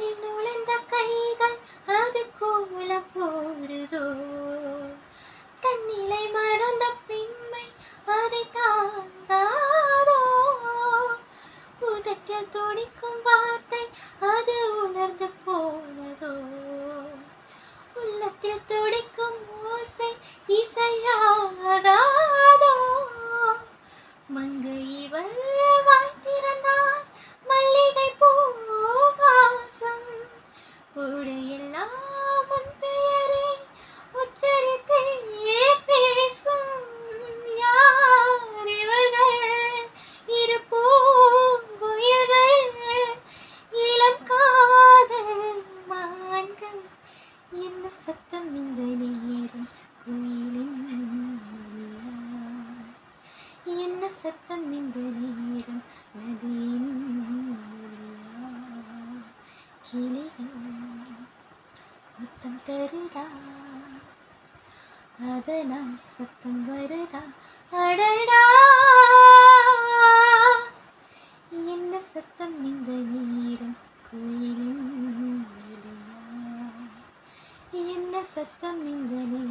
மண்ணில் நுழைந்த கைகள் அது கோல போடுதோ தன்னிலை மறந்த பெண்மை அதை தாங்காதோ? உதட்டில் துடிக்கும் வார்த்தை அது உணர்ந்து போனதோ? உள்ளத்தில் துடிக்கும் உடையெல்லாம் உன் பெயரை உச்சரித்தே பேசும் யார் இவர்கள்? இரு பூங்குயில்கள் இளம் காதல் மான்கள். என்ன சத்தம் இந்த நேரம்? என்ன சத்தம் இந்த நேரம்? கிளிகள் முத்தம் தருதா? அதனால் சத்தம் வருதா? அடடா! என்ன சத்தம் இந்த நேரம் கோயிலின் என்ன சத்தம் இந்த நேரம்